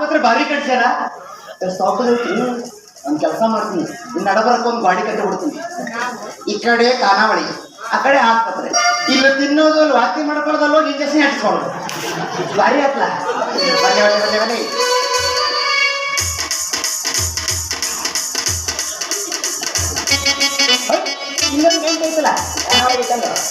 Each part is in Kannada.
ಆಸ್ಪತ್ರೆ ಭಾರಿ ಕಟ್ಸ್ಯಾರ ಸಾಕು ಒಂದು ಕೆಲಸ ಮಾಡ್ತೀನಿ. ನಡಬರಕ್ಕೆ ಒಂದು ಗಾಡಿ ಕಟ್ಟಿ ಬಿಡ್ತೀನಿ ಈ ಕಡೆ ಖಾನಾವಳಿ, ಆ ಕಡೆ ಆಸ್ಪತ್ರೆ. ಇಲ್ಲಿ ತಿನ್ನೋದು, ಅಲ್ಲಿ ವಾಂತಿ ಮಾಡ್ಕೊಳ್ಳೋದಲ್ಲ ಹೋಗಿ ಇಂಜೆಕ್ಷನ್ ಹಚ್ಕೊಳ್ಳೋದು ಭಾರಿ ಆತ್ಲ? ಬನ್ನಿ ಬನ್ನಿ ಬನ್ನಿ ಬನ್ನಿ. ಖಾನಾವಳಿ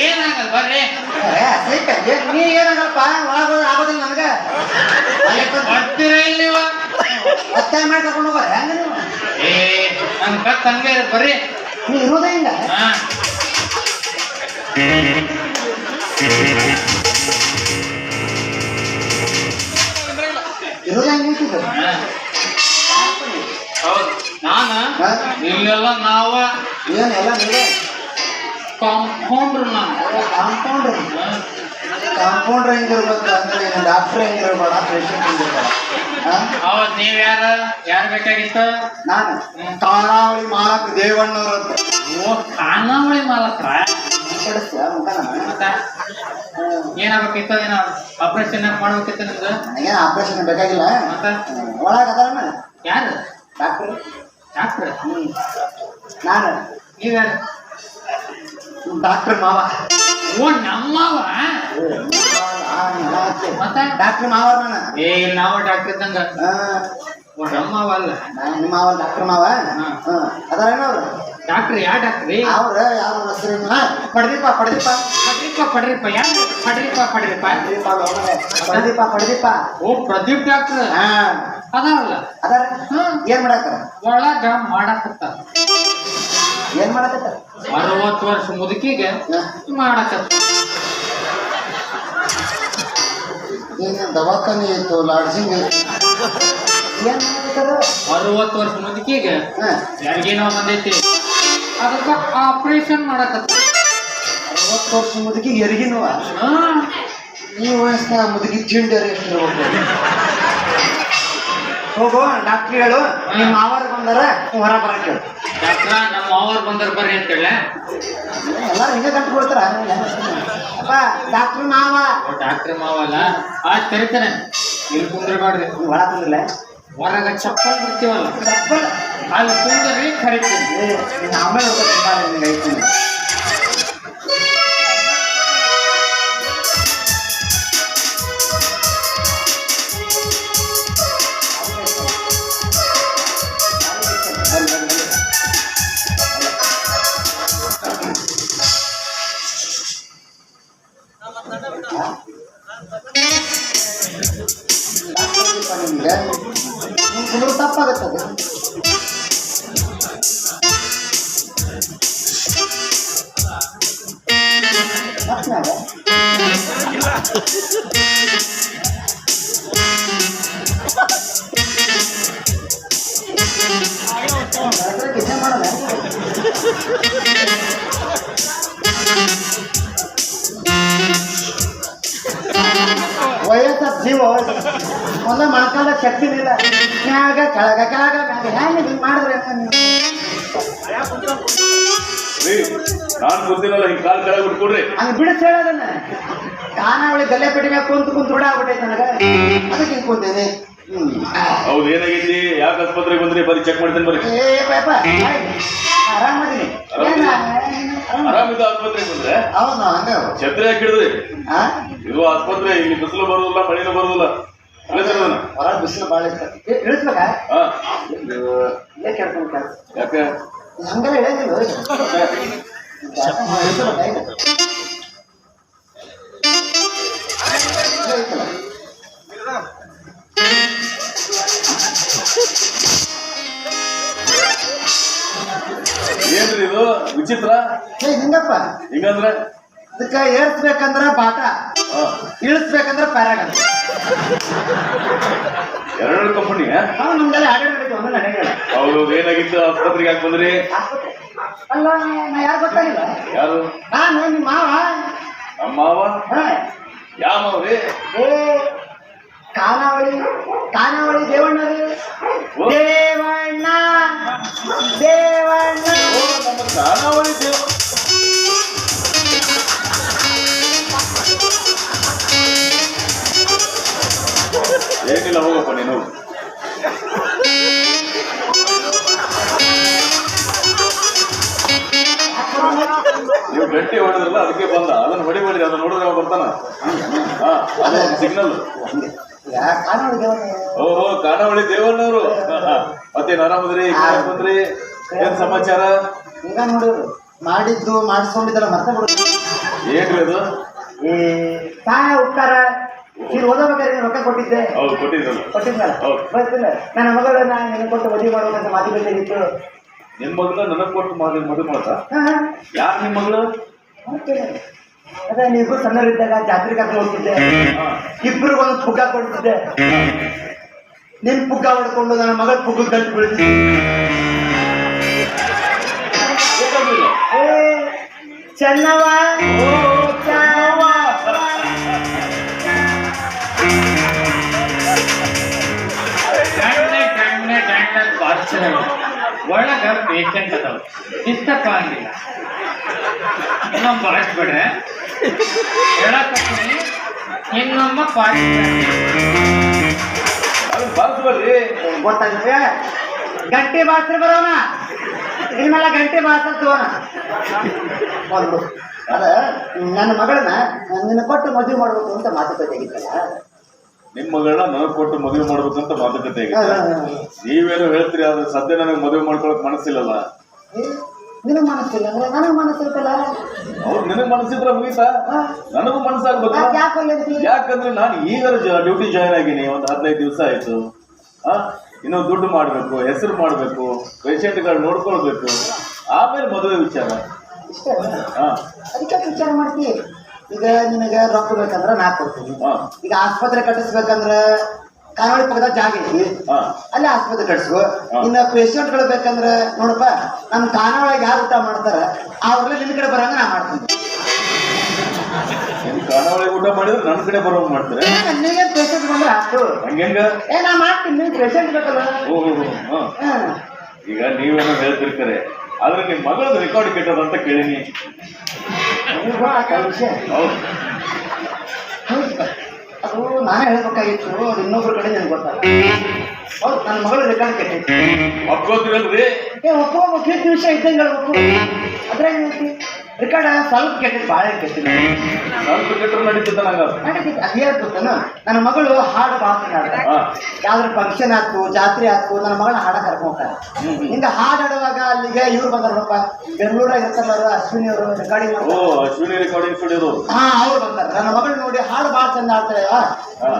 ಏನಾಗಲ್ಲ ಬರ್ರಿ? ನೀ ಏನಾಗಲ್ಪ? ಒಳಗ ಆಗೋದಿಲ್ಲ ನನಗ. ಬರ್ತೀರಾ ಇಲ್ಲಿ ನೀವು ಒತ್ತಾಯ ಮಾಡಿ ಕರ್ಕೊಂಡು ಹೋಗೋರ ಹೆಂಗ ನೀವು? ಏ ನನ್ ಕತ್ ಹಂಗೆ ಇರೋದ್ ಬರ್ರಿ. ನೀ ಇರೋದೇ ಹಿಂಗ? ಹಾ. ಇರೋದೇ ಹೆಂಗ ನಿಂತಿದ್ದು? ಹಾ. ಹೌದ್ ನಾನ? ಇಲ್ಲೆಲ್ಲ ನಾವ? ಏನೆಲ್ಲ ಎಲ್ಲ ನೀವೇ? ಕಾಂಪೌಂಡ್ರ್ ಕಾಂಪೌಂಡರ್ ಕಾಂಪೌಂಡ್ರ್ ಹೆಂಗಿರ್ಬೇಕು ಅಂದ್ರೆ ಡಾಕ್ಟರ್ ಹೆಂಗಿರ್ಬೇಡ ಪೇಷಂಟ್ ಹೆಂಗಿರ್ಬೇಡ? ಅವತ್ ನೀವ್ ಯಾರ ಯಾರು ಬೇಕಾಗಿತ್ತು? ನಾನು. ಖಾನಾವಳಿ ಮಾಲಕ್ ದೇವಣ್ಣವ್ರ ಓ ಖಾನಾವಳಿ ಮಾಲಕ್ರ? ಏನಾಗಬೇಕಿತ್ತ ಮುಖನ ಮತ್ತ? ಏನಾಗ್ಬೇಕಿತ್ತು? ಏನೋ ಆಪರೇಷನ್ ಮಾಡ್ಬೇಕಿತ್ತು ನಿಮ್ದು? ಏನ ಆಪರೇಷನ್ ಬೇಕಾಗಿಲ್ಲ. ಮತ್ತ? ಒಳಗೆ ಅದಾರಣ್ಣ ಯಾರು? ಡಾಕ್ಟರ್. ಡಾಕ್ಟರ್? ನಾನು. ನೀವ್ಯಾರು? ಡಾಕ್ಟರ್ ಮಾವ ಓ ನಮ್ಮವ ಮತ್ತೆ ಡಾಕ್ಟರ್ ಮಾವ ನಾನು ಏ ಇಲ್ಲಿ ನಾವು ಡಾಕ್ಟರ್ ಇದ್ದಂಗ ಓ ನಮ್ಮವ ಅಲ್ಲ ನಿಮ್ಮ ಮಾವ ಡಾಕ್ಟರ್ ಮಾವ ಅದಾರೇನ ಅವ್ರು ಡಾಕ್ಟ್ರ್ ಯಾ ಡಾಕ್ಟ್ರಿ ಅವ್ರ ಯಾವ ಹೆಸರು ಪಡ್ದೀಪ ಪಡ್ದೀಪ ಪಡ್ರಿಪ್ಪ ಪಡ್ರಿಪ್ಪ ಯಾರು ಪಡ್ರಿಪ್ಪ ಪಡ್ರಿಪ್ಪ ಪಡ್ದೀಪ ಲೋಮನೆ. ಪಡ್ದೀಪ ಪಡ್ದೀಪ ಓ ಪ್ರದೀಪ್ ಡಾಕ್ಟ್ರ್ ಹಾ ಅದಾರಲ್ಲ? ಅದಾರ. ಏನ್ ಮಾಡಾಕರ ಒಳಗ ಮಾಡಕತ್ತಾರ. ಏನ್ ಮಾಡಕತ್ತಾರ? ಅರವತ್ತು ವರ್ಷ ಮುದುಕಿಗೆ ಮಾಡಾಕತ್ತ ಏನ್ ದವಾಖಾನೆ ಇತ್ತು ಲಾಡ್ಜಿಂಗ್ ಇತ್ತು? ಏನ್ ಮಾಡಕತ್ತಾರ? ಅರವತ್ತು ವರ್ಷ ಮುದುಕಿಗೆ ಯಾರಿಗೇನೋ ಬಂದೈತಿ. ಅದಕ್ಕ ಆಪರೇಷನ್ ಮಾಡಾಕತ್ತ ಅರವತ್ತು ವರ್ಷ ಮುದುಕಿ ಎರಿಗಿನವ ಈ ವಯಸ್ಸಿನ ಮುದುಕಿ ತಿಂಡಿ ಎಷ್ಟು ಹೋಗು ಡಾಕ್ಟ್ರ್ ಹೇಳು ನಿಮ್ಮ ಮಾವರ್ ಬಂದರ ಹೊರ ಬರಕ್ಕೆ ಹೇಳು. ಡಾಕ್ಟ್ರ ನಮ್ಮ ಮಾವರ್ ಬಂದರ್ ಬರ್ರಿ ಅಂತೇಳಿ ಎಲ್ಲಾರು ಹಿಂಗೆ ಗಂಟು ಕೊಡ್ತಾರ ಅಪ್ಪ ಡಾಕ್ಟ್ರ್ ಮಾವ. ಡಾಕ್ಟ್ರ್ ಮಾವಲ್ಲ ಆ ತೆರಿತಾನೆ. ಇಲ್ಲಿ ಕುಂದ್ರಬಾರ್ರಿ ನೀವು ಒಳ ಕುಂದ್ರಲ್ಲ ಹೊರಗ ಚಪ್ಪಲ್ ಬಿಡ್ತೀವಲ್ಲ? ಚಪ್ಪಲ್? ಅಲ್ಲಿ ಕುಂದ್ರಿ ಕರಿತೀನಿ. ಆಮೇಲೆ ವಯಸ್ಸ ಜೀವ. ಒಂದ ಮೊಣಕಾಲ ಶಕ್ತಿ ಇಲ್ಲ. ಮ್ಯಾಗ ಕೆಳಗ ಕೆಳಗ ಮ್ಯಾಗ. ಹೆಂಗೆ ಹಿಂಗೆ ಮಾಡಿದ್ರೆ ನಾನ್ ಗೊತ್ತಿಲ್ಲಲ್ಲ ಹಿಂಗ್ ಕಾಲ್ ಕೆಳಗೆ ಬಿಟ್ಕೊಡ್ರಿ. ಹಂಗೆ ಬಿಡಿಸ್ ಹೇಳೋದನ್ನ. ಖಾನಾವಳಿ ಗಲ್ಲೆ ಪೆಟ್ಟಿ ಮ್ಯಾಗ ಕುಂತು ಕುಂತು ರೂಢ ಆಗ್ಬಿಟ್ಟೈತೆ ನನಗೆ. ಅದಕ್ಕೆ ಹಿಂಗೆ ಕುಂತೇನೆ ಹೌದು ಏನಾಗೈತಿ? ಯಾಕೆ ಆಸ್ಪತ್ರೆಗೆ ಬಂದ್ರಿ? ಬರೀ ಚೆಕ್ ಮಾಡ್ತೇನೆ ಬರ್ರಿ ಏ ಪಾಪ ಆರಾಮದೀನಿ ಆರಾಮಿದ್ದ ಆಸ್ಪತ್ರೆಗೆ ಬಂದ್ರೆ? ಹೌದು ಹಂಗ ಛತ್ರಿ ಹಾಕಿ ಹಿಡಿದ್ರಿ ಇದು ಆಸ್ಪತ್ರೆ ಇಲ್ಲಿ ಬಿಸಿಲು ಬರೋದಿಲ್ಲ ಮಳೆನೂ ಬರೋದಿಲ್ಲ. ಹೊರ ಬಿಸಿಲು ಭಾಳ ಇರ್ತದೆ ಇಳಿಸ್ಬೇಕಾ? ಹಾ ಇಲ್ಲೇ ಕೇಳ್ಕೊಂಡು ಕೆಲಸ ಯಾಕೆ? ಹಂಗೆಲ್ಲ ಏನ್ರಿ ಇದು? ವಿಚಿತ್ರ? ಏ ಹಿಂಗಪ್ಪ? ಹಿಂಗಂದ್ರೆ? ಅದಕ್ಕೆ ಏರ್ಸ್ಬೇಕಂದ್ರ ಬಾಟ. ಹಾ. ಇಳಿಸ್ಬೇಕಂದ್ರ ಪ್ಯಾರಾಗನ್ ಎರಡು ಕಂಪನಿ ನಾವು ನಮ್ದೆಲ್ಲ ಆಡೇ ನಡೀತೀವಿ ಒಂದು ನಡೆಯಲ್ಲ ಹೌದು ಏನಾಗಿತ್ತು ಆಸ್ಪತ್ರೆಗೆ ಯಾಕೆ ಬಂದ್ರಿ? ಅಲ್ಲ ನಾ ಯಾರು ಗೊತ್ತಾಗಿಲ್ಲ. ಯಾರು? ನಾನು ನಿಮ್ಮ ಮಾವ. ನಮ್ಮ ಮಾವ? ಹಾ. ಯಾವ ಮಾವ್ರಿ? ಏ ಖಾನಾವಳಿ ಕಾನಾವಳಿ ದೇವಣ್ಣ. ದೇವಣ್ಣ ದೇವಣ್ಣ. ಖಾನಾವಳಿ ದೇವ ಏನಿಲ್ಲ, ಹೋಗಪ್ಪ ನೀನು ನೀವು ಗಟ್ಟಿ ಹೊಡೆದ್ರಲ್ಲ, ಅದಕ್ಕೆ ಬಂದ. ಅದನ್ನು ಹೊಡಿಬೇಡಿ, ಅದನ್ನ ನೋಡಿದ್ರೆ ಬರ್ತಾನ. ಸಿಗ್ನಲ್ ಓಹೋ ಕಾನಾವಳಿ ದೇವಣ್ಣವರು. ಮತ್ತೇನ್ ಆರಾಮದ್ರಿ ಬಂದ್ರಿ ಏನ್ ಸಮಾಚಾರ? ಹಿಂಗ ನೋಡಿದ್ರು ಮಾಡಿದ್ದು ಮಾಡಿಸ್ಕೊಂಡಿದ್ದಲ್ಲ ಮತ್ತೆ ಬಿಡುದು ಏನ್ರಿ ಅದು? ಸಹಾಯ ಉಪಕಾರ ನೀನು ಓದಬೇಕಾದ್ರೆ ರೊಕ್ಕ ಕೊಟ್ಟಿದ್ದೆ ಹೌದು ಕೊಟ್ಟಿದ್ರಲ್ಲ ಕೊಟ್ಟಿದ್ನಲ್ಲ ಹೌದು. ಬರ್ತಿಲ್ಲ ನನ್ನ ಮಗಳನ್ನ ನಿನಗೆ ಕೊಟ್ಟು ಮದುವೆ ಮಾಡುವಂತ ಬೇಕಾಗಿತ್ತು ನಿನ್ ಮಗಳು ನನಗ್ ಕೊಟ್ಟು ಮದುವೆ ಮಾಡ್ತಾ? ಯಾರ್ ನಿಮ್ ಮಗಳು? ಅದೇ ನೀವು ಸಣ್ಣವರಿದ್ದಾಗ ಜಾತ್ರೆ ಕರ್ಕೊಂಡು ಹೋಗ್ತಿದ್ದೆ. ಹಾ. ಇಬ್ರು ಒಂದು ಪುಗ್ಗ ಕೊಡ್ತಿದ್ದೆ. ನಿನ್ ಪುಗ್ಗ ಹೊಡ್ಕೊಂಡು ನನ್ನ ಮಗಳ ಪುಗ್ಗ ಕಲ್ತು. ಏ ಚೆನ್ನವ ಒಳಗ ಪೇಷಂಟ್ ಅದಾವ. ಇಷ್ಟಪ್ಪ ಆಗಂಗಿಲ್ಲ ಇನ್ನೊಮ್ಮೆ ಬಾರಿಸ್ಬಿಡ್ರೆ ಹೇಳಕತ್ತೀನಿ. ಇನ್ನೊಮ್ಮ ಗೊತ್ತಾಗಿದೆ ಗಂಟೆ ಬಾಸ್ರಿ ಬರೋಣ. ಇನ್ಮೇಲೆ ಗಂಟೆ ಬಾಸ ತಗೋಣ. ಒಂದು ಅದ ನನ್ನ ಮಗಳನ್ನ ನಿನ್ನ ಕೊಟ್ಟು ಮದುವೆ ಮಾಡ್ಬೇಕು ಅಂತ ಮಾತುಕತೆ ಆಗಿತ್ತಲ್ಲ? ನಿಮ್ ಮಗಳನ್ನ ನನಗ್ ಕೊಟ್ಟು ಮದುವೆ ಮಾಡ್ಬೇಕಂತ ಮಾತುಕತೆ ಹಾ, ನೀವೇನೋ ಹೇಳ್ತೀರಿ ಆದ್ರೆ ಸದ್ಯ ನನಗೆ ಮದುವೆ ಮಾಡ್ಕೊಳಕ್ ಮನಸ್ಸಿಲ್ಲಲ್ಲ? ನಿನಗ್ ಮನಸ್ಸಿಲ್ಲ? ಅಂದ್ರೆ ನನಗ್ ಮನಸ್ಸಿರ್ತಲ್ಲ? ಅವ್ರು ನಿನಗೆ ಮನಸ್ಸಿದ್ರೆ ಮುಗೀತಾ. ನನಗೂ ಮನಸ್ಸಾಗ್ಬೇಕು ಯಾಕ್- ಯಾಕ್ ಯಾಕಂದ್ರೆ ನಾನು ಈಗ ಡ್ಯೂಟಿ ಜಾಯ್ನ್ ಆಗಿನಿ ಒಂದು ಹದಿನೈದು ದಿವಸ ಆಯ್ತು. ಇನ್ನು ದುಡ್ಡು ಮಾಡ್ಬೇಕು ಹೆಸರು ಮಾಡ್ಬೇಕು ಪೇಷಂಟ್ಗಳು ನೋಡ್ಕೊಳ್ಬೇಕು. ಆಮೇಲೆ ಮದುವೆ ವಿಚಾರ. ಮಾಡ್ತೀವಿ ಹಾ. ಅದಕ್ಕೆ ವಿಚಾರ ಮಾಡ್ತಿ? ಈಗ ನಿನಗೆ ರೊಕ್ಕ ಬೇಕಂದ್ರೆ ನಾ ಕೊಡ್ತೀನಿ. ಈಗ ಆಸ್ಪತ್ರೆ ಕಟ್ಟಿಸ್ಬೇಕಂದ್ರ ಕಾನಾವಳಿ ಪಕ್ಕದ ಜಾಗ ಐತಿ. ಅಲ್ಲಿ ಆಸ್ಪತ್ರೆ ಕಟ್ಸು ಇನ್ನ ಪೇಷಂಟ್ಗಳು ಬೇಕಂದ್ರ ನೋಡಪ್ಪ ನಮ್ಮ ಖಾನಾವಳಿಗೆ ಯಾರು ಊಟ ಮಾಡ್ತಾರ ಅವ್ರಲ್ಲಿ ನಿನ್ ಕಡೆ ಬರಂಗ ನಾ ಮಾಡ್ತೀನಿ. ಖಾನಾವಳಿ ಊಟ ಮಾಡಿದ್ರೆ ನನ್ನ ಕಡೆ ಬರೋಂಗ್ ಮಾಡ್ತಾರೆ? ನನಗೆ ಪೇಷಂಟ್ ಬಂದ್ರೆ ಹಾಕು ಹಂಗೆಂಗ? ಏ ನಾ ಮಾಡ್ತೀನಿ ನೀವು ಪೇಷಂಟ್ ಬೇಕಲ್ಲ. ಓ. ಈಗ ನೀವೇನೋ ಹೇಳ್ತಿರ್ತಾರೆ. ಆದ್ರೆ ನಿಮ್ ಮಗಳದ್ದು ರೆಕಾರ್ಡ್ ಕೆಟ್ಟದಂತ ಕೇಳಿನಿ. ಹೌದು. ನಾನೇ ಹೇಳ್ಬೇಕಾಗಿತ್ತು ಅದು ಇನ್ನೊಬ್ರ ಕಡೆ ನನಗೆ ಗೊತ್ತಲ್ಲ ಹೌದು ನನ್ನ ಮಗಳು ರೆಕಾರ್ಡ್ ಕೆಟ್ಟೈತಿ ಒಪ್ಪೋದ್ರಲ್ರಿ ಏ ಒಪ್ಪೋ ಕೆಟ್ಟ ವಿಷಯ ಇದ್ದಂಗೆ ಹೇಳ್ಬೇಕು. ಅದ್ರಾಗ ರೆಕಾರ್ಡ್ ಸ್ವಲ್ಪ ಕೆಟ್ಟ ಭಾಳ ಕೆಟ್ಟಿನ ಸ್ವಲ್ಪ ಕೆಟ್ಟರು ನಂಗ ಅದು. ಹೇಳ್ಕೊತಾನ ನನ್ನ ಮಗಳು ಹಾಡು ಹಾ. ಯಾವ್ದ್ರ ಫಂಕ್ಷನ್ ಆಯ್ತು ಜಾತ್ರೆ ಆಯ್ತು ನನ್ನ ಮಗಳ ಹಾಡ ಕರ್ಕೊಂಡು ಹೋಗ್ತಾರೆ ಹ್ಮ್. ಹಿಂಗ ಹಾಡು ಹಾಡುವಾಗ ಅಲ್ಲಿಗೆ ಇವ್ರು ಬಂದಾರಪ್ಪ ಬೆಂಗಳೂರಾಗ ಇರ್ತಾರ ಅಶ್ವಿನಿ ಅವರು ರೆಕಾರ್ಡಿಂಗ್ ಓ ಅಶ್ವಿನಿ ರೆಕಾರ್ಡಿಂಗ್ ಸ್ಟುಡಿಯೋ ಹಾ ಅವ್ರು ಬಂದಾರ. ನನ್ನ ಮಗಳು ನೋಡಿ ಹಾಡು ಭಾಳ ಚಂದ ಆಡ್ತಾಳೆ ಹಾ.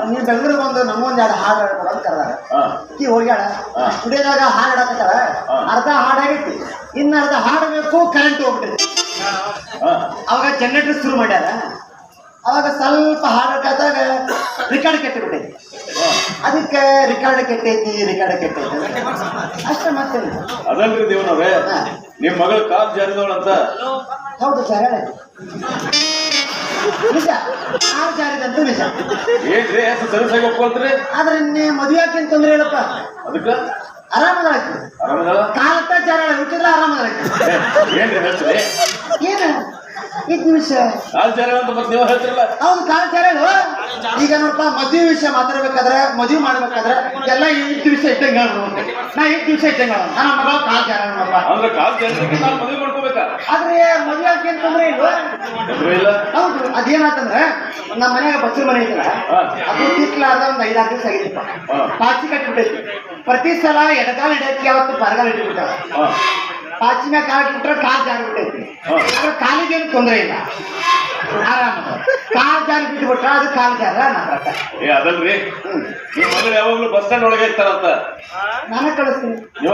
ನೀವು ಬೆಂಗಳೂರಿಗೆ ಬಂದು ನಮ್ಮೊಂದ್ ಎರಡು ಹಾಡು ಹಾಡ್ಕೊಡ ಅಂತ ಕರ್ದಾರ ಹಾ. ಅಕ್ಕಿ ಹೋಗ್ಯಾಳ. ಹಾ. ಸ್ಟುಡಿಯೋದಾಗ ಹಾಡು ಹಾಡಕತ್ತಾಳ. ಹಾ. ಅರ್ಧ ಹಾಡಾಗಿತ್ತು. ಇನ್ನ ಅರ್ಧ ಹಾಡಬೇಕು ಕರೆಂಟ್ ಹೋಗ್ಬಿಟ್ಟಿದೆ. ಅವಾಗ ಜನರೇಟರ್ ಶುರು ಮಾಡ್ಯಾರ. ಅವಾಗ ಸ್ವಲ್ಪ ಹಾಡಕ್ಕಾದಾಗ ರಿಕಾರ್ಡ್ ಕೆಟ್ಟಿಬಿಟ್ಟೈತಿ. ಅದಕ್ಕೆ ರಿಕಾರ್ಡ್ ಕೆಟ್ಟೈತಿ ರಿಕಾರ್ಡ್ ಕೆಟ್ಟೈತಿ ಅಷ್ಟೇ ಮತ್ತೆ ಅದಲ್ರಿ ದೇವನವ್ರೆ. ನಿಮ್ ಮಗಳು ಕಾಲ್ ಜಾರಿದವಳಂತ. ಹೌದು ಸರ್ ನಿಜ. ಆ ಜಾರಿದಂತೂ ನಿಜ. ಏನ್ರಿ ಎಷ್ಟು ಸರಿಸಾಗಿ ಒಪ್ಕೊಳ್ತೀರಿ? ಆದ್ರೆ ಮದುವೆ ತೊಂದ್ರೆ ಹೇಳಪ್ಪ. ಅದಕ್ಕ? ಕಾಲತ್ತ ಜಾರ ಹುಟ್ಟಿದ್ರೆ ಆರಾಮದಾಯ್ತು ಏ, ಏನ್ರಿ ಹೇಳ್ತೀರಿ ಏನು? ಇದ್ ನಿಮಿಷ. ಕಾಲ್ ಜಾರಿ ಅಂತ ಮತ್ತೆ ನೀವು ಹೇಳ್ತಿರಲ್ಲ ಹೌದು ಕಾಲ ಜಾರ ಈಗ ನೋಡಪ್ಪ ಮದುವೆ ವಿಷಯ ಮಾತಾಡ್ಬೇಕಾದ್ರೆ ಮದುವೆ ಮಾಡ್ಬೇಕಾದ್ರೆ ಎಲ್ಲ ಎಂಟು ಇದ್ದಂಗೆ ಹೇಳ್ಬೇಕು ನಾ ಎಂಟು ದಿವಸ ಇದ್ದಂಗೆ ಹೇಳೋಣ. ನನ್ನ ಮಗಳ ಕಾಲ ಜಾರ ನೋಡಪ್ಪ. ಅಂದ್ರೆ ಕಾಲ್ ಜಾರಿ ನಾನು ಮದುವೆ ಮಾಡ್ಕೋಬೇಕಾ? ಆದ್ರೆ ಮದುವೆ ಯಾಕೆ ಅಂತಂದ್ರೆ ಇಲ್ವಾ ಇಲ್ಲ? ಹೌದು ಅದೇನಾತಂದ್ರೆ ನಮ್ಮ ಮನೆಯಾಗ ಬಚ್ಚಲ ಮನೆ ಇದ್ರೆ. ಅದು ತಿಕ್ಲಾರ್ದ ಒಂದ್ ಐದಾರು ದಿವಸ ಆಗಿತ್ತಪ್ಪ. ಹಾ. ಪಾಚಿ ಕಟ್ಟಿಬಿಟ್ಟೈತಿ ಪ್ರತಿ ಸಲ ಎಡಗಾಲ ಹಿಡಿಯಕ್ಕೆ ಯಾವತ್ತು ಬರಗಾಲ ಇಟ್ಬಿಟ್ಟಾರ ಹಾ. ಪಾಚಿ ಮ್ಯಾಗ ಕಾಲ್ ಬಿಟ್ರೆ ಕಾಲ್ ಕಾಲಿಗೆ ಏನು ತೊಂದರೆ ಇಲ್ಲ. ಆರಾಮ. ಕಾಲ್ ಜಾರಿ ಬಿಟ್ಬಿಟ್ರೆ ಅದು ಕಾಲ್ ಜಾರ ನನ್ನ ಏ ಅದಲ್ರಿ. ನಿಮ್ ಮಗಳು ಯಾವಾಗ್ಲೂ ಬಸ್ ಸ್ಟ್ಯಾಂಡ್ ಒಳಗೆ ಇರ್ತಾರಂತ? ನಾನು ಕಳಿಸ್ತೀನಿ. ಇವ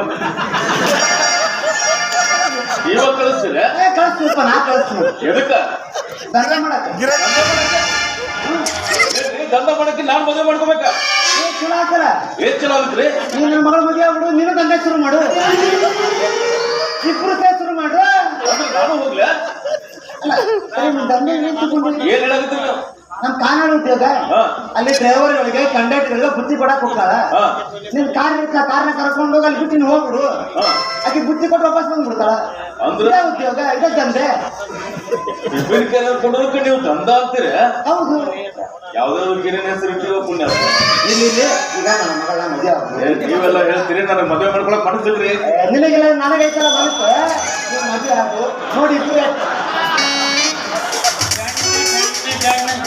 ಇವಾಗ ಕಳಿಸ್ತೀರ? ಏ ಕಳಿಸ್ತೀನಪ್ಪ ನಾ ಕಳಿಸ್ತೀನಿ. ಎದಕ್ಕ? ದಂಧೆ ಮಾಡಕ್ಕೆ. ದಂಧ ಮಾಡಕ್ಕೆ? ನಾನು ಮದುವೆ ಮಾಡ್ಕೋಬೇಕ? ಏ, ಚಲೋ ಆಗ್ತಾರ ಏನ್ ಚಲೋ ಆಗುತ್ತೆ ನೀನು ನನ್ನ ಮಗಳ ಮದುವೆ ಆಗ್ಬಿಡು ನೀನು ದಂಧೆ ಶುರು ಮಾಡು. ಇಬ್ರು ಶುರು ಮಾಡು ಅಂದ್ರೆ ನಾನು ಹೋಗ್ಲ? ಏನ್ ಹೇಳಾಗುತ್ರಿ ನೀವು? ನಮ್ ಕಾನಾಡು ಉದ್ಯೋಗ. ಅಲ್ಲಿ ಡ್ರೈವರ್ಗಳಿಗೆ ಕಂಡಕ್ಟರ್ಗಳಿಗೆ ಬುದ್ಧಿ ಕೊಡಕ್ ಹೋಗ್ತಾರ. ನಿನ್ ಕಾರ್ ಕಾರ್ನ ಕರ್ಕೊಂಡು ಹೋಗಿ ಅಲ್ಲಿ ಬಿಟ್ಟು ನೀನು ಹೋಗ್ಬಿಡು ಆಕೆ ಬುದ್ಧಿ ಕೊಟ್ಟು ವಾಪಸ್ ಬಂದ್ಬಿಡ್ತಾಳ. ಅಂದ್ರೆ? ಉದ್ಯೋಗ ಇದೇ ದಂಧೆ. ಟಿಫಿನ್ ಕೆಲ ಕೊಡೋದಕ್ಕೆ ನೀವು ದಂಧ ಅಂತೀರ? ಹೌದು. ಯಾವ್ದಾದ್ರು ಗಿರಿನ ಹೆಸರು ಇಟ್ಟಿರೋ ಪುಣ್ಯ ಇಲ್ಲಿ ಇಲ್ಲಿ ಈಗ ನನ್ನ ಮಗಳ ಮದುವೆ ನೀವೆಲ್ಲ ಹೇಳ್ತೀರಿ ನನಗೆ ಮದುವೆ ಮಾಡ್ಕೊಳಕ್ ಮನಸ್ಸಿಲ್ರಿ. ನಿನಗೆಲ್ಲ ನನಗೈತಲ್ಲ ಮನಸ್ಸು ನೀನ್ ಮದುವೆ ಆಗು ನೋಡಿ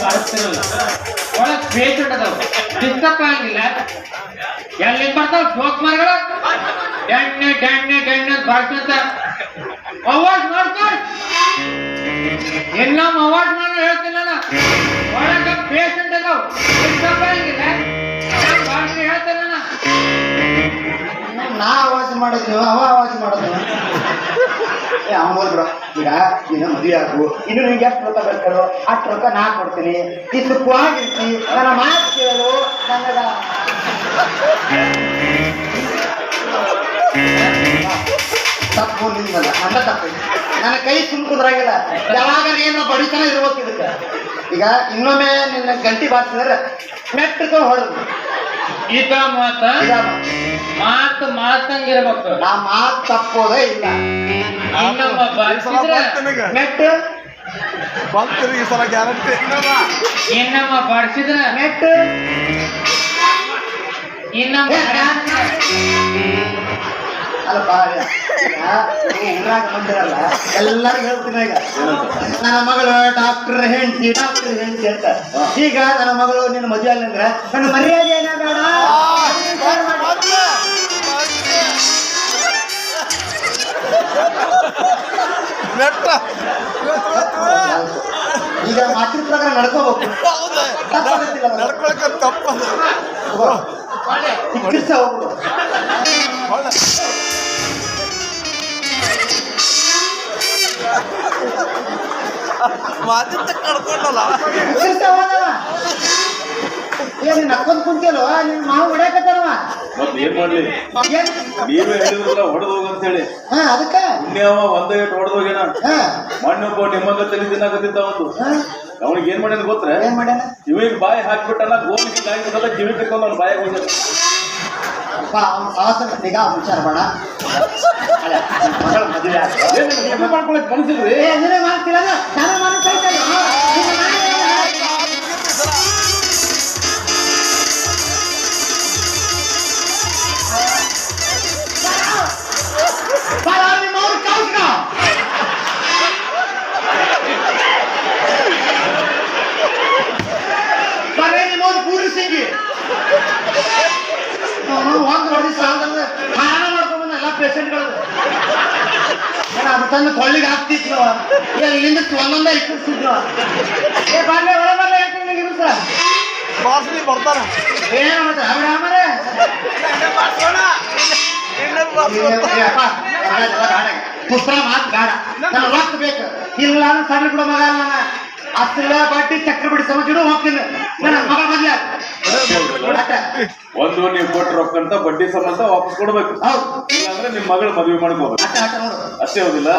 ಬಾರಿಸ್ತಿರಲ್ಲ ಒಳಗ್ ಪೇಷಂಟ್ ಅದಾವ ಡಿಸ್ಟರ್ಬ್ ಆಗಂಗಿಲ್ಲ ಎಲ್ಲಿ ಬರ್ತಾವ? ಜೋಕ್ ಮರಗಳು ಎಣ್ಣೆ ಗಣ್ಣೆ ಗಣ್ಯ ಬಾರಿಸ್ಕೊಂತ ಅವಾಜ್ ಮಾಡ್ಕೊಳ್ ಎಲ್ಲ ಅವಾಜ್ ಮಾಡೋ ಹೇಳ್ತಿಲ್ಲ ಒಳಗ ಪೇಷಂಟ್ ಅದಾವ. ನಾನು ನಾ ಅವಾಜ್ ಮಾಡಿದ್ನು ಅವ ಅವಾಜ್ ಮಾಡಿದ್ನು ಏ ಅವ್ನು ಹೋಗ್ಬಿಡ ಈಗ ನೀನು ಮದುವೆ ಆಗು. ಇನ್ನು ನಿಂಗೆ ಎಷ್ಟು ರೊಕ್ಕ ಬೇಕು ಅಷ್ಟು ರೊಕ್ಕ ನಾ ಕೊಡ್ತೀನಿ. ಈ ಸುಖವಾಗಿರ್ತಿ. ನನ್ನ ಮಾತು ಕೇಳು ನನ್ನದ ತಪ್ಪು ನಿಂದಲ್ಲ. ನನ್ನ ಕೈ ಸುಮ್ ಕುದ್ರಾಗಿಲ್ಲ ಯಾವಾಗ ಏನು ಬಡಿತನ ಇರ್ಬೇಕು ಇದಕ್ಕ? ಈಗ ಇನ್ನೊಮ್ಮೆ ನಿನ್ನ ಗಂಟಿ ಬಾರಿಸಿದ್ರೆ ಮೆಟ್ಟಕೊಂಡು ಹೊಡೆದು. ಈತ ಮಾತ ಮಾತು. ಮಾತಂಗಿರ್ಬೇಕು. ನಾ ಮಾತು ತಪ್ಪೋದೇ ಇಲ್ಲ. ಮೆಟ್ಟು. ಬರ್ತೀರಿ ಈ ಸಲ ಗ್ಯಾರಂಟಿ ಇನ್ನಮ್ಮ ಬಾರಿಸಿದ್ರೆ ಮೆಟ್ಟು. ಇನ್ನೊಬ್ಬ ಅಲ್ಲಪ್ಪ ಊರಾಗ ಬಂದಿರಲ್ಲ ಎಲ್ಲರಿಗೂ ಹೇಳ್ತೀನಿ ಈಗ. ನನ್ನ ಮಗಳು ಡಾಕ್ಟರ್ ಹೆಂಡತಿ ಡಾಕ್ಟರ್ ಹೆಂಡತಿ ಅಂತ. ಈಗ ನನ್ನ ಮಗಳು ನಿನ್ನ ಮದುವೆ ಅಲ್ಲಂದ್ರೆ ನನ್ನ ಮರ್ಯಾದೆ ಏನ ಬೇಡ ಈಗ ಮಾತಿನ ಪ್ರಕಾರ ನಡ್ಕೋಬೇಕು. ನಡ್ಕೊಳಕ್ಕೆ ತಪ್ಪ ಹೋಗ್ಬಿಡು. ಮಾತಿಂತ ಕಳ್ಕೊಂಡಲ್ಲ. ಏನ್ ನೀನ್ ನಕ್ಕೊಂಡ್ ಕುಂತಿಯಲ್ವ ನಿನ್ ಮಾವು ಹೊಡ್ಯಾಕತ್ತಾನವ? ಮತ್ ಏನ್ ಮಾಡ್ಲಿ ಏನ್? ನೀವೇ ಹೇಳಿದ್ರಲ್ಲ ಹೊಡೆದು ಹೋಗ ಅಂತ ಹೇಳಿ ಹಾ ಅದಕ್ಕ? ಪುಣ್ಯವ ಒಂದೇ ಹೊಡೆದು ಹೋಗ್ಯಾನ. ಹಾ. ಮಣ್ಣೊಬ್ಬ ನಿಮ್ಮಂಗ ತಲೆ ತಿನ್ನಾಕತ್ತಿದ್ದ ಅವನು ಹಾ. ಅವನಿಗೆ ಏನ್ ಮಾಡ್ಯಾನ ಗೊತ್ತ್ರೆ? ಏನ್ ಮಾಡ್ಯಾನ? ಕಿವಿಗೆ ಬಾಯಿ ಹಾಕ್ಬಿಟ್ಟಲ್ಲ ಗೋಲ್ ಹಿಂಗಾಗಿದ್ದಲ್ಲ ಕಿವಿ ಕಿತ್ಕೊಂಡು ಅವ್ನ ಬಾಯಿಗೆ ಹೋಗ್ಯಾನ. ಅಪ್ಪ ಅವ್ನ ಸಾಹಸ ನಿಗಾ ವಿಚಾರ ಬೇಡ ಅಲ್ಲ, ನಿನ್ ಮಗಳ ಮದುವೆ ಆಯ್ತು. ಏನ್ ನಿಮ್ಗೆ ಮದ್ವೆ ಮಾಡ್ಕೊಳಕ್ ಮನಸ್ಸಿಲ್ರಿ ಏ ನೀನೇ ಮಾಡ್ತಿಲ್ಲ ನಾನು ಮಾಡ್ತಾ ಇದ್ದಲ್ಲ ತಂದು ಕೊಳ್ಳಿಗೆ ಹಾಕ್ತಿದ್ರು ಎಲ್ಲಿಂದ ಒಂದೊಂದ ಇಟ್ಟಿಸ್ತಿದ್ರು ಏ ಬರ್ಲೆ ಒಳ ಬರ್ಲೆ ಹೇಳ್ತೀನಿ ಇರು ಸರ್? ಬಾಸ್ನಿ ಬರ್ತಾನ. ಏನು ಮತ್ತೆ ಅವ್ರ ಆಮೇಲೆ ಪುಸ್ತಕ ಮಾತು ಬೇಡ. ನನ್ನ ರೊಕ್ಕ ಬೇಕು. ಇಲ್ಲ ಅಂದ್ರೆ ಸಣ್ಣ ಕೂಡ ಮಗ ಅಲ್ಲ ನಾನು. ಹತ್ತಿರ ಬಡ್ಡಿ ಚಕ್ರ ಬಿಡಿ ಸಮಜಿಡು ಹೋಗ್ತೀನಿ. ನನ್ನ ಮಗ ಮದ್ವೆ. ಒಂದು ನೀವು ಕೊಟ್ಟ ರೊಕ್ಕ ಅಂತ ಬಡ್ಡಿ ಸಂಬಂಧ ವಾಪಸ್ ಕೊಡ್ಬೇಕು. ಹೌದು ಇಲ್ಲಾಂದ್ರೆ ನಿಮ್ ಮಗಳ ಮದುವೆ ಮಾಡ್ಕೋಬೇಕು. ಅಷ್ಟೇ ಹೌದಿಲ್ಲ?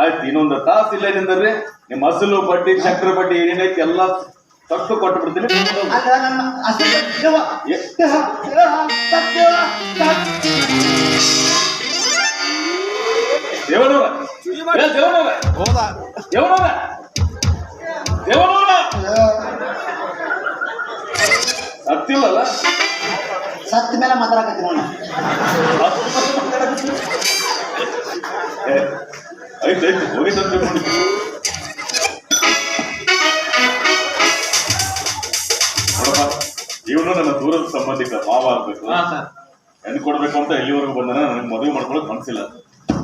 ಆಯ್ತು ಇನ್ನೊಂದು ತಾಸು ಇಲ್ಲ ನಿಂದ್ರಿ. ನಿಮ್ಮ ಅಸಲು ಬಡ್ಡಿ ಚಕ್ರ ಬಡ್ಡಿ ಏನೇನೈತಿ ಎಲ್ಲ ತಟ್ಟು ಕೊಟ್ಟು ಬಿಡ್ತೀನಿ. ದೇವನವ್ರ. ಹೋದ ದೇವನವ್ರ. ದೇವನವ್ರ. ಸತ್ತ ಮೇಲೆ ಮಾತಾಡಕತ್ತೀನಿ ನೋಡ ಏ, ಐತೆ ಐತೆ ಹೋಗಿ ತಂದು ನೋಡಿ ನೋಡಪ್ಪ ಇವನು ನನ್ನ ದೂರದ ಸಂಬಂಧಿಕ ಮಾವ ಆಗ್ಬೇಕು. ಹೆಣ್ಣು ಕೊಡ್ಬೇಕು ಅಂತ ಎಲ್ಲಿವರೆಗೂ ಬಂದನ ನನಗೆ ಮದುವೆ ಮಾಡ್ಕೊಳಕ್ ಮನ್ಸಿಲ್ಲ.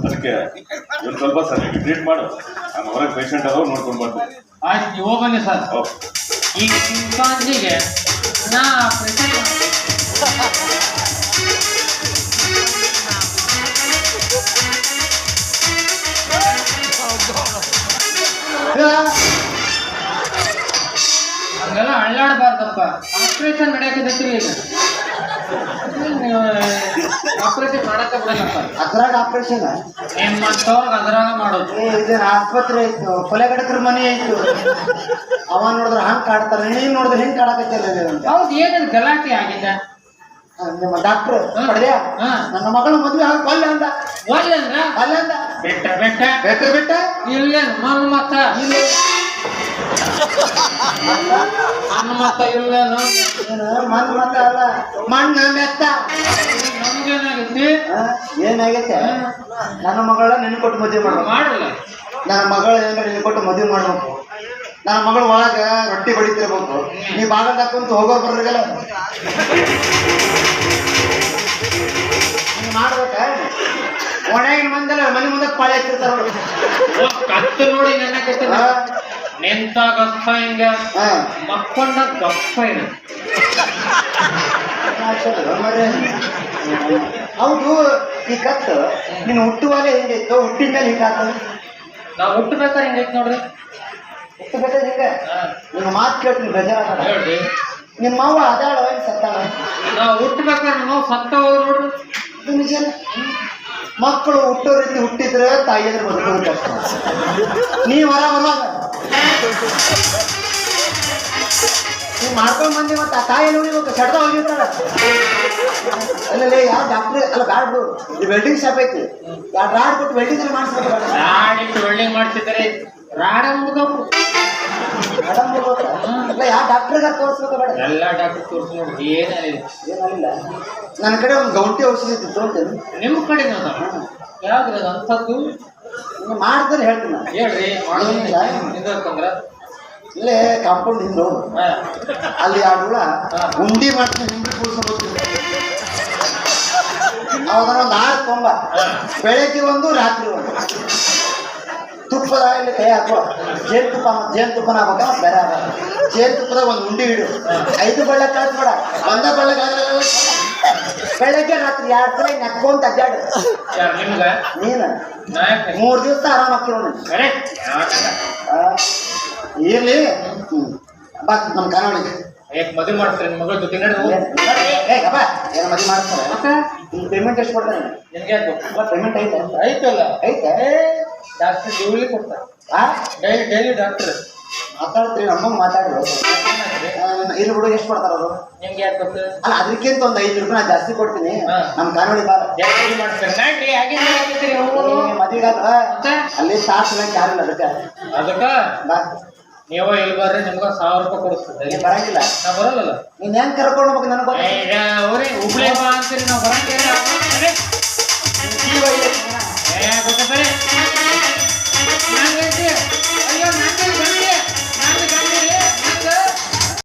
ಅದಕ್ಕೆ ಇವನು ಸ್ವಲ್ಪ ಸರಿಯಾಗಿ ಟ್ರೀಟ್ ಮಾಡು. ನಾನು ಹೊರಗೆ ಪೇಷಂಟ್ ಅದಾವ ನೋಡ್ಕೊಂಡು ಬರ್ತೀನಿ. ಆಯ್ತು ನೀವು ಹೋಗಲಿ ಸರ್. ಈ ಸಿಂಪಾಂಜಿಗೆ ನಾ ಪ್ರೆಸೆಂಟ್ ಆಪರೇಷನ್ ನಡೆಯಕ್ಕೆ ಆಪರೇಷನ್ ಮಾಡಕ್ಕ ಬರಲ್ಲಪ್ಪ ಅದ್ರಾಗ ಆಪರೇಷನ್ ಮಾಡ್ತಾವ್ ಅದ್ರಾಗ ಮಾಡೋದು. ಏ ಇದೇನ್ ಆಸ್ಪತ್ರೆ ಐತು ಕೊಲೆಗಡಕರ ಮನೆ ಐತು ಅವ ನೋಡಿದ್ರೆ ಹಂಗ್ ಕಾಡ್ತಾರ. ನೀನ್ ನೋಡಿದ್ರೆ ಹೆಂಗ್ ಕಾಡಕತ್ತಿಲ್ಲ ಹೌದು ಏನೇನು ಗಲಾಟೆ ಆಗಿದೆ? ನಿಮ್ಮ ಡಾಕ್ಟರ್ ಪಡೆಯ. ನನ್ನ ಮಗಳ ಮದ್ವೆ ಆಗ ಕೊಲ್ಲ ಅಂದ. ಒಲ್ಲಂದ್ರ ಕೊಲ್ಲ ಅಂದ. ಬೆಟ್ಟ ಬೆಟ್ಟ. ಬೆಟ್ಟ ಬೆಟ್ಟ? ಇಲ್ಲೇನು ಮನ್ ಮತ್ತ ಇಲ್ಲಿ ಇಲ್ಲ ಇಲ್ಲೇನು ಏನು ಮನ್ ಮತ ಅಲ್ಲ. ಮಣ್ಣ ಮೆತ್ತ. ನಮ್ಗೇನಾಗೈತಿ ಏನಾಗೈತೆ ನನ್ನ ಮಗಳ ನಿನ್ನ ಕೊಟ್ಟು ಮದುವೆ ಮಾಡ್ಬೇಕು. ಮಾಡಲ್ಲ. ನನ್ನ ಮಗಳ ಏನಾರ ನಿನ್ನ ಕೊಟ್ಟು ಮದುವೆ ಮಾಡ್ಬೇಕು? ನನ್ನ ಮಗಳು ಒಳಗ ರೊಟ್ಟಿ ಬಡಿತಿರ್ಬೇಕು ನೀ ಬಾಗಲ್ ತಕ್ಕಂತ ಹೋಗೋ ಬರ್ರಿಗಲ್ಲ. ನೀ ಮಾಡ್ಬೇಕ? ಒಣಗಿನ ಮಂದಲ್ಲ ಮನೆ ಮುಂದೆ ಪಾಳಿ ಹಚ್ಚಿರ್ತಾರ. ಕತ್ತು ನೋಡಿ ನನ್ನ ಕತ್ತ ನಿಂತ ಗಪ್ಪ ಹಿಂಗ. ಮಕ್ಕೊಂಡ ಗಪ್ಪ ಹೌದು ಈ ಕತ್ತು. ನೀನು ಹುಟ್ಟುವಾಗ ಹೆಂಗಿತ್ತು ಹುಟ್ಟಿದ ಮೇಲೆ ಹಿಂಗಾತ ನಾವು ಹುಟ್ಟಬೇಕಾ ಹಿಂಗೈತೆ ನೋಡ್ರಿ? ಹುಟ್ಟಬೇಕಾದ್ರೆ ಹಿಂಗ? ನಿನ್ನ ಮಾತು ಕೇಳ್ತೀನಿ ಬೇಜಾರ ಹೇಳ್ರಿ. ನಿಮ್ಮ ಅವ್ವ ಅದಾಳ ಏನ್ ಸತ್ತಾಳ? ಹುಟ್ಟಬೇಕಾ ಹುಟ್ಟಬೇಕಾದ್ರೆ ನಾವು ಸತ್ತ ಹೋಗಿ ನೋಡ್ರಿ. ನಿಜನೇ. ಮಕ್ಕಳು ಹುಟ್ಟೋ ರೀತಿ ಹುಟ್ಟಿದ್ರೆ ತಾಯಿಯದ್ರ ಬದುಕೋದು ಕಷ್ಟ. ನೀವು ಹೊರ ಬರುವಾಗ. ನೀವ್ ಮಾಡ್ಕೊಂಡು ಬಂದಿ ಮತ್ತೆ ಆ ತಾಯಿ ಉಳಿಬೇಕು ಸಡ್ದ ಹೋಗಿರ್ತಾಳ. ಅಲ್ಲಲ್ಲಿ ಯಾವ ಡಾಕ್ಟ್ರಿ ಅಲ್ಲ ಬ್ಯಾಡ ಬಿಡು. ಇದು ವೆಲ್ಡಿಂಗ್ ಶಾಪ್ ಐತಿ. ಎರಡು ರಾಡ್ ಕೊಟ್ಟು ವೆಲ್ಡಿಂಗ್ ಮಾಡಿಸ್ಬೇಕು ರಾಡ್ ಇಟ್ಟು ವೆಲ್ಡಿಂಗ್ ಮಾಡ್ತಿದ್ದಾರೆ ರಾಡ ಮುಗ್ದವ್ರು ಮೇಡಮ್ ಅಲ್ಲ ಯಾವ ಡಾಕ್ಟ್ರಿಗೆ ತೋರಿಸ್ಬೇಕು ಬೇಡ. ಎಲ್ಲ ಡಾಕ್ಟರ್ ತೋರಿಸಿ ನೋಡ್ರಿ ಏನಿಲ್ಲ ಏನಿಲ್ಲ ನನ್ನ ಕಡೆ ಒಂದು ಗೌಂಟಿ ಔಷಧಿ ಇತ್ತು ತಗೊಂತೇನೆ ನಿಮ್ ಕಡೆ ಯಾವ್ದು ಅಂತದ್ದು ಅಂಥದ್ದು? ಮಾಡ್ತಾರೆ ಹೇಳ್ತೀನಿ ಹೇಳ್ರಿ. ಮಾಡೋದಂದ್ರ ಇಲ್ಲೇ ಕಾಂಪೌಂಡ್ ಹಿಂದೆ ಹೋಗು ಅಲ್ಲಿ ಆ ಹುಳ ಉಂಡಿ ಮಾಡ್ತೀನಿ ಹಿಂಡಿ ಕೂಡ್ಸ್ಕೊಂಡು ಹೋಗ್ತೀನಿ. ಅವಾಗ ಒಂದು ಆರು ಕೊಂಬ ಬೆಳಗ್ಗೆ ಒಂದು ರಾತ್ರಿ ಒಂದು. ತುಪ್ಪದ ಇಲ್ಲಿ ಕೈ ಹಾಕೋ. ಜೇನು ತುಪ್ಪ ಮತ್ತು ಜೇನು ತುಪ್ಪನ ಹಾಕ ಬೇರೆ ಆಗ ಜೇನು ತುಪ್ಪದಾಗ ಒಂದು ಉಂಡಿ ಇಡು ಐದು ಬಳ್ಳ ಕಳಿಸ್ಬೇಡ ಒಂದ ಬಳ್ಳ ಬೆಳಗ್ಗೆ ರಾತ್ರಿ ಎರಡು ಸಲ ನಕ್ಕೊಂತ ಅಡ್ಡಾಡು ಯಾರು ನಿಮ್ಗ? ನೀನು? ನಾಯಕ. ಮೂರು ದಿವಸ ಆರಾಮ ಹಾಕಿರೋಣ ಆ, ಇರ್ಲಿ. ನಮ್ ಬಾ ನಮ್ಮ ಕರಾವಳಿಗೆ ಯಾಕೆ ಮದುವೆ ಮಾಡ್ತಾರೆ ನಿಮ್ಮ ಮಗಳ ಜೊತೆ ನಡೆದು. ಏ ಗಪ್ಪ ಏನು ಮದುವೆ ಮಾಡ್ತಾರೆ ಮತ್ತೆ? ನಿಮ್ಗೆ ಪೇಮೆಂಟ್ ಎಷ್ಟು ಕೊಡ್ತಾರೆ ನಿಮ್ಗೆ ಯಾಕೆ? ಪೇಮೆಂಟ್ ಐತೆ. ಐತಲ್ಲ? ಐತೆ? ಡಾಕ್ಟರ್ ಡೈಲಿ ಕೊಡ್ತಾರೆ ಡೈಲಿ ಡೈಲಿ ಡಾಕ್ಟರ್ ಮಾತಾಡ್ತ್ರಿ ನಮ್ಮ ಮಾತಾಡ್ರು ಇಲ್ಲಿ ಬಿಡು ಎಷ್ಟು ಕೊಡ್ತಾರ ಅವರು? ನಿಮ್ಗೆ ಯಾಕೆ ಗೊತ್ತು ಅಲ್ಲ ಅದಕ್ಕಿಂತ ಒಂದು ಐದು ರೂಪಾಯಿ ನಾನು ಜಾಸ್ತಿ ಕೊಡ್ತೀನಿ. ನಮ್ಮ ಕಾನೂನಿ ಬಾರ ಮದುವೆ ಅಲ್ಲಿ ಸಾಸ್ ಯಾರು ಅದಕ್ಕೆ. ಅದಕ್ಕೆ? ಬಾ. ನೀವು ಇಲ್ಲಿ ಬರ್ರಿ ನಿಮ್ಗೆ ಸಾವಿರ ರೂಪಾಯಿ ಕೊಡಿಸ್ತದೆ ಬರಂಗಿಲ್ಲ. ನಾ ಬರೋಲ್ಲ ನೀನ್ ಹೆಂಗ್ ಕರ್ಕೊಂಡು ಹೋಗ್ಬೇಕು ನನಗೆ ಅವ್ರಿ ಹುಬ್ಳಿ ಬಾ ಅಂತೀರಿ ನಾವು ಬರಂಗಿಲ್ಲ ಅಯ್ಯೋ ನಂಗೆ